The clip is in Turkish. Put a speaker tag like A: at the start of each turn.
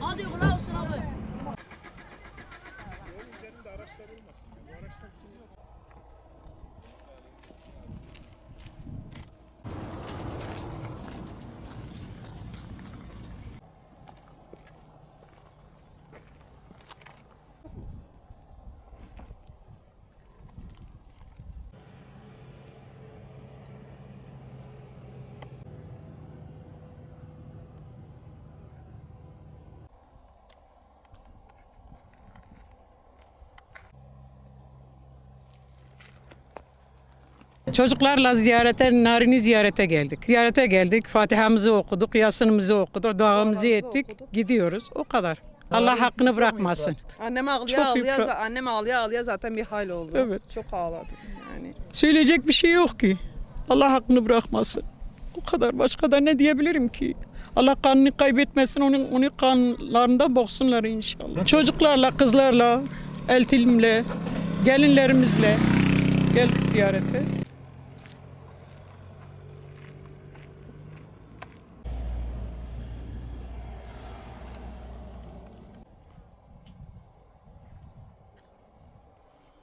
A: Hadi ulan. Çocuklarla ziyarete, Narin'i ziyarete geldik. Ziyarete geldik, Fatiha'mızı okuduk, Yasin'imizi okuduk, duamızı ettik, gidiyoruz. O kadar. Allah hakkını bırakmasın.
B: Annem ağlıyor ağlıyor. Annem ağlıyor ağlıyor zaten bir hal oldu.
A: Evet.
B: Çok ağladım yani.
A: Söyleyecek bir şey yok ki. Allah hakkını bırakmasın. O kadar. Başka da ne diyebilirim ki? Allah kanını kaybetmesin, onun, onun kanlarında boğsunlar inşallah. Çocuklarla, kızlarla, eltilimle, gelinlerimizle geldik ziyarete.